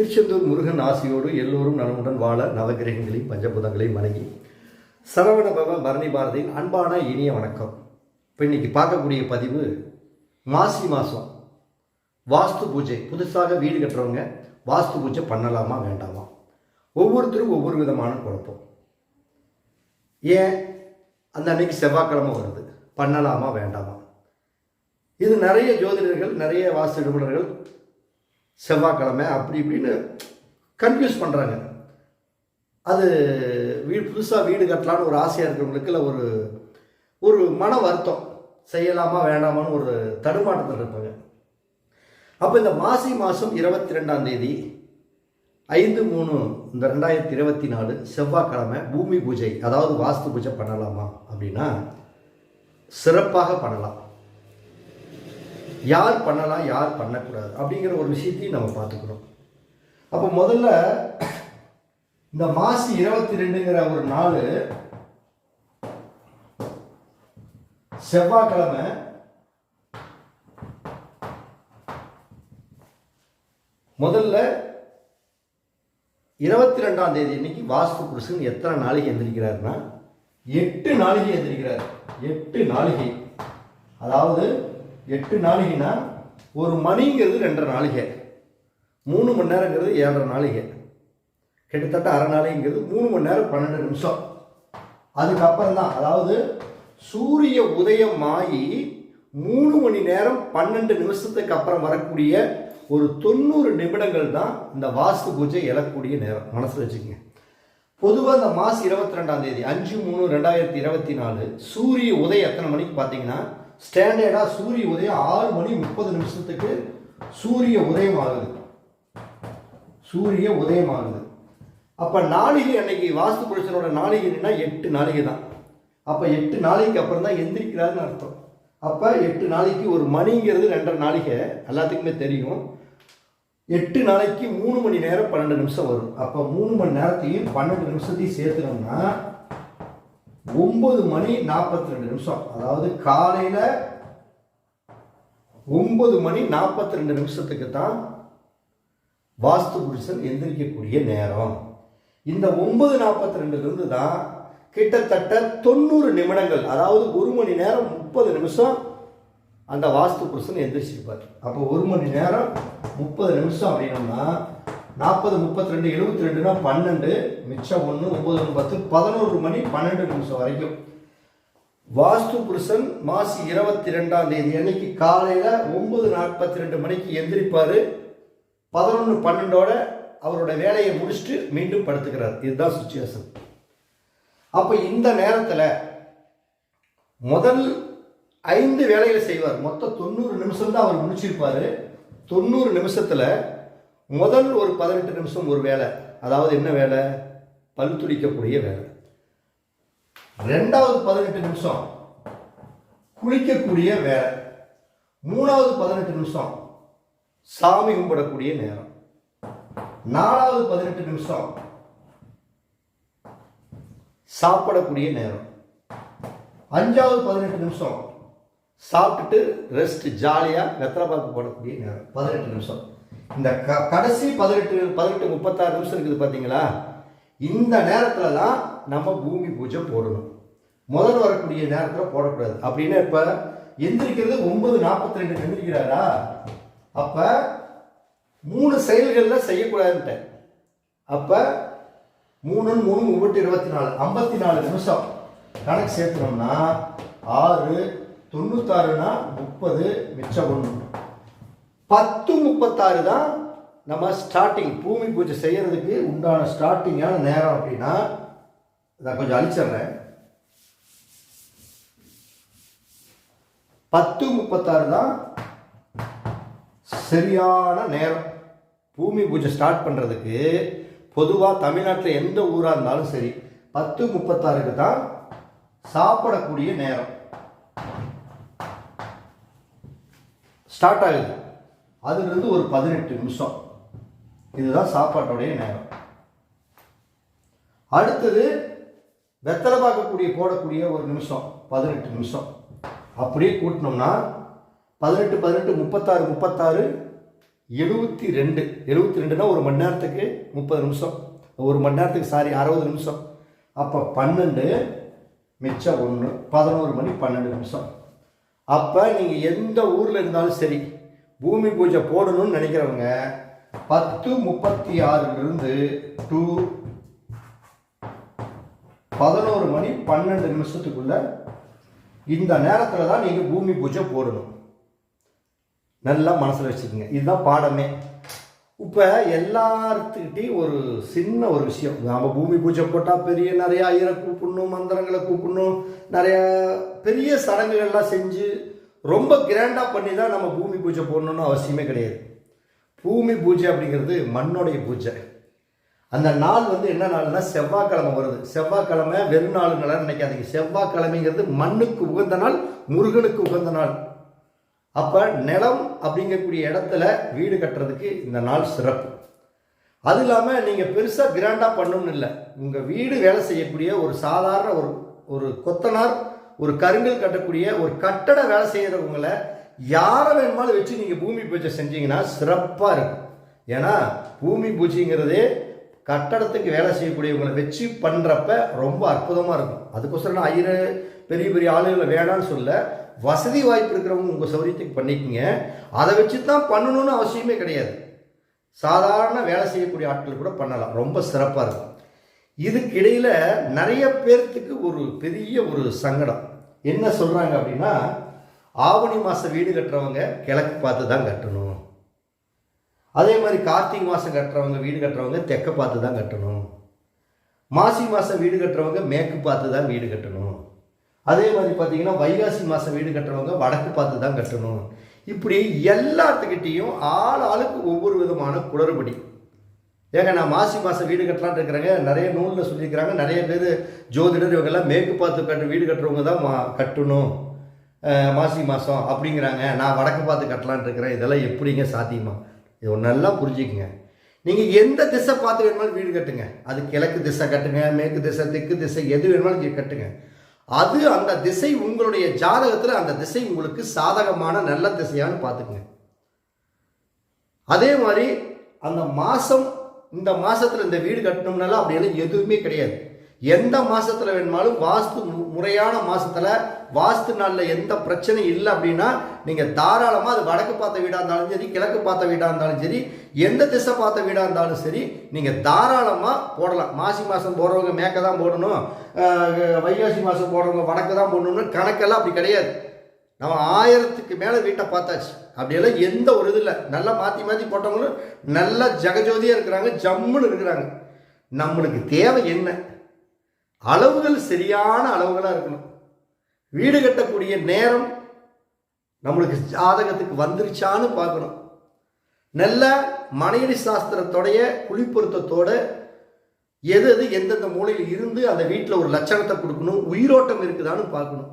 திருச்செந்தூர் முருகன் ஆசியோடு எல்லோரும் நலமுடன் வாழ நவகிரகங்களையும் பஞ்சபூதங்களையும் வணங்கி சரவணபவ பரணி பாரதியின் அன்பான இனிய வணக்கம். இப்போ இன்னைக்கு பார்க்கக்கூடிய பதிவு மாசி மாதம் வாஸ்து பூஜை. புதுசாக வீடு கட்டுறவங்க வாஸ்து பூஜை பண்ணலாமா வேண்டாமா? ஒவ்வொருத்தரும் ஒவ்வொரு விதமான குழப்பம். ஏன்? அந்த அன்னைக்கு செவ்வாய்க்கிழமை வருது. பண்ணலாமா வேண்டாமா? இது நிறைய ஜோதிடர்கள் நிறைய வாஸ்து நிபுணர்கள் செவ்வாய்க்கிழமை அப்படி இப்படின்னு கன்ஃபியூஸ் பண்ணுறாங்க அது வீடு புதுசாக வீடு கட்டலான்னு ஒரு ஆசையாக இருக்கிறவங்களுக்கு இல்லை ஒரு ஒரு மன வருத்தம். செய்யலாமா வேண்டாமான்னு ஒரு தடுமாட்டத்தில் இருப்பாங்க. அப்போ இந்த மாசி மாதம் இருபத்தி ரெண்டாம் தேதி ஐந்து மூணு இந்த ரெண்டாயிரத்தி இருபத்தி நாலு செவ்வாய்க்கிழமை பூமி பூஜை அதாவது வாஸ்து பூஜை பண்ணலாமா அப்படின்னா சிறப்பாக பண்ணலாம். யார் பண்ணலாம் யார் பண்ணக்கூடாது அப்படிங்கிற ஒரு விஷயத்தையும் நம்ம பார்த்துக்கணும். அப்போ முதல்ல இந்த மாசி இருபத்தி ரெண்டுங்கிற ஒரு நாள் செவ்வாய்க்கிழமை முதல்ல இருபத்தி ரெண்டாம் தேதி இன்னைக்கு வாஸ்து புருஷன் எத்தனை நாளைக்கு எந்திரிக்கிறாருன்னா எட்டு நாளைக்கு எந்திரிக்கிறார். எட்டு நாளிகை. அதாவது எட்டு நாளிகைனா ஒரு மணிங்கிறது ரெண்டரை நாளிகை. மூணு மணி நேரங்கிறது ஏழரை நாளிகை. கிட்டத்தட்ட அரை நாளைங்கிறது மூணு மணி நேரம் பன்னெண்டு நிமிஷம். அதுக்கப்புறம் தான் அதாவது சூரிய உதயம் மூணு மணி நேரம் பன்னெண்டு நிமிஷத்துக்கு அப்புறம் வரக்கூடிய ஒரு தொண்ணூறு நிமிடங்கள் தான் இந்த வாஸ்து பூஜை எழக்கூடிய நேரம். மனசில் வச்சுக்கோங்க. பொதுவாக இந்த மாதம் இருபத்தி ரெண்டாம் தேதி அஞ்சு மூணு ரெண்டாயிரத்தி இருபத்தி நாலு சூரிய உதயம் எத்தனை மணிக்கு பார்த்தீங்கன்னா ஸ்டாண்டர்டாக சூரிய உதயம் ஆறு மணி முப்பது நிமிஷத்துக்கு சூரிய உதயம் ஆகுது. சூரிய உதயம் ஆகுது. அப்போ நாளிகை அன்னைக்கு வாஸ்து புருஷனோட நாளிகைன்னா எட்டு நாளிகை தான். அப்போ எட்டு நாளைக்கு அப்புறம் தான் எந்திரிக்கிறாருன்னு அர்த்தம். அப்போ எட்டு நாளைக்கு ஒரு மணிங்கிறது ரெண்டரை நாளிகை. எல்லாத்துக்குமே தெரியும். எட்டு நாளைக்கு மூணு மணி நேரம் பன்னெண்டு நிமிஷம் வரும். அப்போ மூணு மணி நேரத்தையும் பன்னெண்டு நிமிஷத்தையும் சேர்த்துனோம்னா ஒன்பது மணி நாற்பத்தி ரெண்டு நிமிஷம். அதாவது காலையில் ஒன்பது மணி நாற்பத்தி ரெண்டு நிமிஷத்துக்கு தான் வாஸ்து புருஷன் எந்திரிக்கக்கூடிய நேரம். இந்த ஒன்பது நாற்பத்தி ரெண்டுலேருந்து தான் கிட்டத்தட்ட தொண்ணூறு நிமிடங்கள் அதாவது ஒரு மணி நேரம் முப்பது நிமிஷம் அந்த வாஸ்து புருஷன் எந்திரிச்சிருப்பார். அப்போ ஒரு மணி நேரம் முப்பது நிமிஷம் அப்படின்னோம்னா நாற்பது முப்பத்தி ரெண்டு எழுபத்தி ரெண்டுனா பன்னெண்டு மிச்சம் ஒன்று ஒம்பது ஒன்று பத்து பதினோரு மணி பன்னெண்டு நிமிஷம் வரைக்கும். வாஸ்து புருஷன் மாசி இருபத்தி ரெண்டாம் தேதி அன்னைக்கு காலையில் ஒன்பது நாற்பத்தி ரெண்டு மணிக்கு எந்திரிப்பார். பதினொன்று பன்னெண்டோட அவரோட வேலையை முடிச்சுட்டு மீண்டும் படுத்துக்கிறார். இதுதான் சுச்சுவேஷன். அப்போ இந்த நேரத்தில் முதல் ஐந்து வேலைகளை செய்வார். மொத்தம் தொண்ணூறு நிமிஷம் தான் அவர் முடிச்சிருப்பார். தொண்ணூறு நிமிஷத்தில் முதல் ஒரு பதினெட்டு நிமிஷம் ஒரு வேலை. அதாவது என்ன வேலை? பல் துடிக்கக்கூடிய வேலை. ரெண்டாவது பதினெட்டு நிமிஷம் குளிக்கக்கூடிய வேலை. மூணாவது பதினெட்டு நிமிஷம் சாமி கும்பிடக்கூடிய நேரம். நாலாவது பதினெட்டு நிமிஷம் சாப்பிடக்கூடிய நேரம். அஞ்சாவது பதினெட்டு நிமிஷம் சாப்பிட்டுட்டு ரெஸ்ட் ஜாலியாக வெத்தலை பாக்கு போடக்கூடிய நேரம். பதினெட்டு நிமிஷம். இந்த க கடைசி பதினெட்டு பதினெட்டு முப்பத்தாறு நிமிஷம் இருக்குது பார்த்தீங்களா இந்த நேரத்தில் தான் நம்ம பூமி பூஜை போடணும். முதல் வரக்கூடிய நேரத்தில் போடக்கூடாது. அப்படின்னு இப்போ எந்திரிக்கிறது ஒன்பது நாற்பத்தி ரெண்டு எந்திரிக்கிறாரா? அப்போ மூணு செயல்களில் செய்யக்கூடாதுன்ட்டேன் அப்போ மூணு மூணு முப்பத்தி இருபத்தி நாலு ஐம்பத்தி நாலு நிமிஷம் கணக்கு சேர்த்துனோம்னா ஆறு தொண்ணூத்தாறுனா முப்பது மிச்சம் ஒன்று பத்து முப்பத்தாறு தான் நம்ம ஸ்டார்டிங் பூமி பூஜை செய்யறதுக்கு உண்டான ஸ்டார்டிங்கான நேரம் அப்படின்னா நான் கொஞ்சம் அழிச்சிட்றேன். பத்து முப்பத்தாறு தான் சரியான நேரம். பூமி பூஜை ஸ்டார்ட் பண்ணுறதுக்கு பொதுவாக தமிழ்நாட்டில் எந்த ஊராக இருந்தாலும் சரி பத்து முப்பத்தாறுக்கு தான் சாப்பிடக்கூடிய நேரம். ஸ்டார்ட் ஆகுது. அதுலேருந்து ஒரு பதினெட்டு நிமிஷம். இதுதான் சாப்பாட்டோடைய நேரம். அடுத்தது வெத்தலை பார்க்கக்கூடிய போடக்கூடிய ஒரு நிமிஷம் பதினெட்டு நிமிஷம். அப்படியே கூட்டினோம்னா பதினெட்டு பதினெட்டு முப்பத்தாறு முப்பத்தாறு எழுபத்தி ரெண்டு எழுபத்தி ரெண்டுனா ஒரு மணி நேரத்துக்கு முப்பது நிமிஷம். ஒரு மணி நேரத்துக்கு சாரி அறுபது நிமிஷம். அப்போ பன்னெண்டு மிச்சம் ஒன்று பதினோரு மணி பன்னெண்டு நிமிஷம். அப்போ நீங்கள் எந்த ஊரில் இருந்தாலும் சரி பூமி பூஜை போடணும்னு நினைக்கிறவங்க பத்து முப்பத்தி ஆறுலேருந்து டூ பதினோரு மணி பன்னெண்டு நிமிஷத்துக்குள்ள இந்த நேரத்தில் தான் நீங்கள் பூமி பூஜை போடணும். நல்லா மனசில் வச்சுக்கோங்க. இதுதான் பாடமே. இப்போ எல்லாத்துக்கிட்டையும் ஒரு சின்ன ஒரு விஷயம். நாம் பூமி பூஜை போட்டால் பெரிய நிறைய ஐயரை கூப்பிடணும் மந்திரங்களை கூப்பிடணும் நிறைய பெரிய சடங்குகள்லாம் செஞ்சு ரொம்ப கிராண்டாக பண்ணி தான் நம்ம பூமி பூஜை போடணும்னு அவசியமே கிடையாது. பூமி பூஜை அப்படிங்கிறது மண்ணோடைய பூஜை. அந்த நாள் வந்து என்ன நாள்னா செவ்வாய்க்கிழமை வருது. செவ்வாய்க்கிழமை வெறும் நாளுங்களா நினைக்காதீங்க. செவ்வாய்க்கிழமைங்கிறது மண்ணுக்கு உகந்த நாள் முருகனுக்கு உகந்த நாள். அப்போ நிலம் அப்படிங்கக்கூடிய இடத்துல வீடு கட்டுறதுக்கு இந்த நாள் சிறப்பு. அது இல்லாமல் நீங்கள் பெருசாக கிராண்டாக பண்ணணும்னு இல்லை. உங்கள் வீடு வேலை செய்யக்கூடிய ஒரு சாதாரண ஒரு ஒரு கொத்தனார் கருங்கல் கட்டக்கூடிய ஒரு கட்டட வேலை செய்கிறவங்களை யாரை வேணுமாலும் வச்சு நீங்கள் பூமி பூஜை செஞ்சீங்கன்னா சிறப்பாக இருக்கும். ஏன்னா பூமி பூஜைங்கிறதே கட்டடத்துக்கு வேலை செய்யக்கூடியவங்களை வச்சு பண்ணுறப்ப ரொம்ப அற்புதமாக இருக்கும். அதுக்கோசரம் நான் ஐயர் பெரிய பெரிய ஆளுகளை வேணான்னு சொல்ல வசதி வாய்ப்பு இருக்கிறவங்க உங்கள் சௌரியத்துக்கு பண்ணிக்கோங்க. அதை வச்சு தான் பண்ணணும்னு அவசியமே கிடையாது. சாதாரண வேலை செய்யக்கூடிய ஆட்கள் கூட பண்ணலாம். ரொம்ப சிறப்பாக இருக்கும். இதுக்கு நிறைய பேர்த்துக்கு ஒரு பெரிய ஒரு சங்கடம். என்ன சொல்கிறாங்க அப்படின்னா ஆவணி மாதம் வீடு கட்டுறவங்க கிழக்கு பார்த்து தான் கட்டணும். அதே மாதிரி கார்த்திகை மாதம் கட்டுறவங்க வீடு கட்டுறவங்க தெற்க பார்த்து தான் கட்டணும். மாசி மாதம் வீடு கட்டுறவங்க மேற்கு பார்த்து தான் வீடு கட்டணும். அதே மாதிரி பார்த்தீங்கன்னா வைகாசி மாதம் வீடு கட்டுறவங்க வடக்கு பார்த்து தான் கட்டணும். இப்படி எல்லாத்துக்கிட்டேயும் ஆள் ஆளுக்கு ஒவ்வொரு விதமான குளறுபடி. ஏங்க நான் மாசி மாதம் வீடு கட்டலான்ட்டு இருக்கிறேங்க. நிறைய நூலில் சொல்லியிருக்கிறாங்க. நிறைய பேர் ஜோதிடர் இவங்கெல்லாம் மேற்கு பார்த்து கட்டு வீடு கட்டுறவங்க தான் மா கட்டணும். மாசி மாதம் அப்படிங்கிறாங்க. நான் வடக்கு பார்த்து கட்டலான்னு இருக்கிறேன். இதெல்லாம் எப்படிங்க சாத்தியமா? இது ஒன்று நல்லா புரிஞ்சுக்குங்க. நீங்கள் எந்த திசை பார்த்து வேணுமாலும் வீடு கட்டுங்க. அது கிழக்கு திசை கட்டுங்க மேற்கு திசை தெற்கு திசை எது வேணுமாலும் கட்டுங்க. அது அந்த திசை உங்களுடைய ஜாதகத்தில் அந்த திசை உங்களுக்கு சாதகமான நல்ல திசையான்னு பார்த்துக்குங்க. அதே மாதிரி அந்த மாதம் இந்த மாதத்தில் இந்த வீடு கட்டணும்னால அப்படியெல்லாம் எதுவுமே கிடையாது. எந்த மாதத்தில் வேணுமாலும் வாஸ்து மு- முறையான மாதத்தில் வாஸ்து நாளில் எந்த பிரச்சனையும் இல்லை அப்படின்னா நீங்கள் தாராளமாக அது வடக்கு பார்த்த வீடாக இருந்தாலும் சரி கிழக்கு பார்த்த வீடாக இருந்தாலும் சரி எந்த திசை பார்த்த வீடாக இருந்தாலும் சரி நீங்கள் தாராளமாக போடலாம். மாசி மாதம் போடுறவங்க மேற்க தான் போடணும் வைகாசி மாதம் போடுறவங்க வடக்கு தான் போடணும்னு கணக்கெல்லாம் அப்படி கிடையாது. நம்ம ஆயிரத்துக்கு மேலே வீட்டை பார்த்தாச்சு. அப்படியெல்லாம் எந்த ஒரு இது இல்லை. நல்லா மாற்றி மாற்றி போட்டவங்களும் நல்லா ஜெகஜோதியாக இருக்கிறாங்க ஜம்முன்னு இருக்கிறாங்க. நம்மளுக்கு தேவை என்ன? அளவுகள் சரியான அளவுகளாக இருக்கணும். வீடு கட்டக்கூடிய நேரம் நம்மளுக்கு ஜாதகத்துக்கு வந்துருச்சான்னு பார்க்கணும். நல்ல மனைவி சாஸ்திரத்தோடைய குளிப்பொருத்தத்தோட எது எது எந்தெந்த மூலையில் இருந்து அந்த வீட்டில் ஒரு லட்சணத்தை கொடுக்கணும் உயிரோட்டம் இருக்குதான்னு பார்க்கணும்.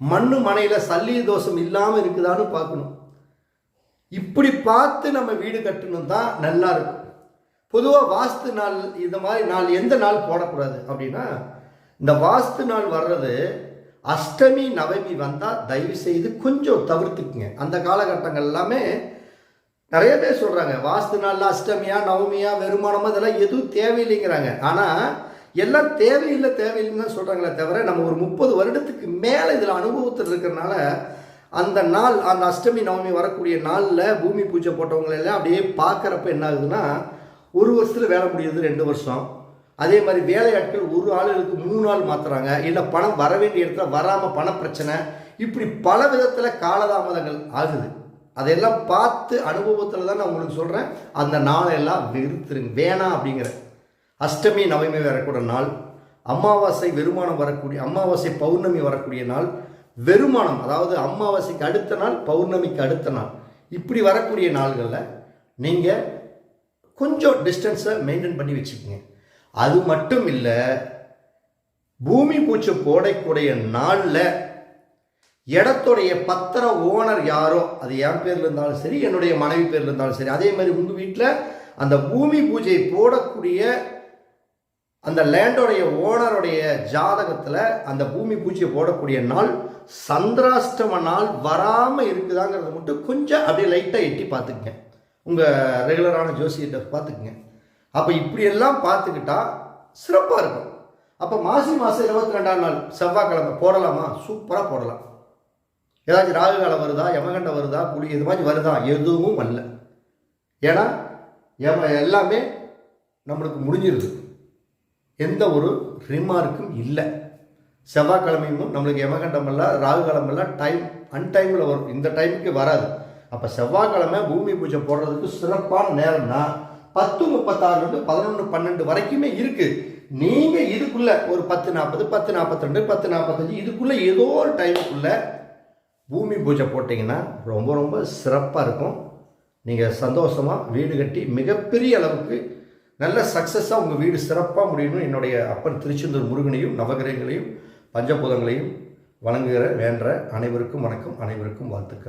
மண்ணு மனையில் சல்லி தோஷம் இல்லாமல் இருக்குதான்னு பார்க்கணும். இப்படி பார்த்து நம்ம வீடு கட்டணும் தான் நல்லா இருக்கும். பொதுவாக வாஸ்து நாள் இந்த மாதிரி நாள் எந்த நாள் போடக்கூடாது அப்படின்னா இந்த வாஸ்து நாள் வர்றது அஷ்டமி நவமி வந்தால் தயவு செய்து கொஞ்சம் தவிர்த்துக்குங்க. அந்த காலகட்டங்கள் எல்லாமே நிறைய பேர் சொல்கிறாங்க வாஸ்து நாளில் அஷ்டமியா நவமியா வெறுமானமா இதெல்லாம் எதுவும் தேவையில்லைங்கிறாங்க. ஆனால் எல்லாம் தேவையில்லை தேவையில்லைன்னு தான் சொல்கிறாங்களே தவிர நம்ம ஒரு முப்பது வருடத்துக்கு மேலே இதில் அனுபவத்தில் இருக்கிறனால அந்த நாள் அந்த அஷ்டமி நவமி வரக்கூடிய நாளில் பூமி பூஜை போட்டவங்களெல்லாம் அப்படியே பார்க்குறப்ப என்ன ஆகுதுன்னா ஒரு வருஷத்தில் வேலை முடியுது ரெண்டு வருஷம். அதே மாதிரி வேலையாட்கள் ஒரு ஆளுகளுக்கு மூணு நாள் மாற்றுறாங்க இல்லை பணம் வர வேண்டிய இடத்துல வராமல் பண பிரச்சனை. இப்படி பல விதத்தில் காலதாமதங்கள் ஆகுது. அதையெல்லாம் பார்த்து அனுபவத்தில் தான் நான் உங்களுக்கு சொல்கிறேன் அந்த நாளெல்லாம் வெறுத்துருங்க. வேணாம் அப்படிங்கிற. அஷ்டமி நவமி வரக்கூடிய நாள். அமாவாசை வெறுமானம் வரக்கூடிய அமாவாசை பௌர்ணமி வரக்கூடிய நாள். வெறுமானம் அதாவது அமாவாசைக்கு அடுத்த நாள் பௌர்ணமிக்கு அடுத்த நாள் இப்படி வரக்கூடிய நாள்களில் நீங்கள் கொஞ்சம் டிஸ்டன்ஸை மெயின்டைன் பண்ணி வச்சுக்கோங்க. அது மட்டும் இல்லை பூமி பூச்சி போடக்கூடிய நாளில் இடத்துடைய பத்திர ஓனர் யாரோ அது என் பேரில் இருந்தாலும் சரி என்னுடைய மனைவி பேரில் இருந்தாலும் சரி அதே மாதிரி உங்கள் வீட்டில் அந்த பூமி பூஜை போடக்கூடிய அந்த லேண்டோடைய ஓனருடைய ஜாதகத்தில் அந்த பூமி பூஜையை போடக்கூடிய நாள் சந்திராஷ்டம நாள் வராமல் இருக்குதாங்கிறத மட்டும் கொஞ்சம் அப்படியே லைட்டாக எட்டி பார்த்துக்குங்க. உங்கள் ரெகுலரான ஜோசியத்தை பார்த்துக்குங்க. அப்போ இப்படியெல்லாம் பார்த்துக்கிட்டா சிறப்பாக இருக்கும். அப்போ மாசி மாதம் இருபத்தி ரெண்டாம் நாள் செவ்வாய்க்கிழமை போடலாமா? சூப்பராக போடலாம். ஏதாச்சும் ராகு காலம் வருதா? யமகண்டம் வருதா? புலி இது மாதிரி வருதா? எதுவும் வரல. ஏன்னா எம எல்லாமே நம்மளுக்கு முடிஞ்சிருது. எந்த ஒரு ரிமார்க்கும் இல்லை. செவ்வாய்க்கிழமையும் நம்மளுக்கு யமகண்டம் எல்லாம் ராகு எல்லாம் டைம் அன்டைமில் வரும். இந்த டைமுக்கு வராது. அப்போ செவ்வாய்க்கிழமை பூமி பூஜை போடுறதுக்கு சிறப்பான நேரம்னா பத்து முப்பத்தாறுலேருந்து பதினொன்று பன்னெண்டு வரைக்குமே இருக்குது நீங்கள் இதுக்குள்ளே ஒரு பத்து நாற்பது பத்து நாற்பத்திரெண்டு பத்து நாற்பத்தஞ்சு இதுக்குள்ளே ஏதோ ஒரு டைமுக்குள்ளே பூமி பூஜை போட்டிங்கன்னா ரொம்ப ரொம்ப சிறப்பாக இருக்கும். நீங்கள் சந்தோஷமாக வீடு கட்டி மிகப்பெரிய அளவுக்கு நல்ல சக்ஸஸாக உங்கள் வீடு சிறப்பாக முடியணும். என்னுடைய அப்பன் திருச்செந்தூர் முருகனையும் நவகிரகங்களையும் பஞ்சபூதங்களையும் வணங்குகிற வேண்ட அனைவருக்கும் வணக்கம் அனைவருக்கும் வாழ்த்துக்கள்.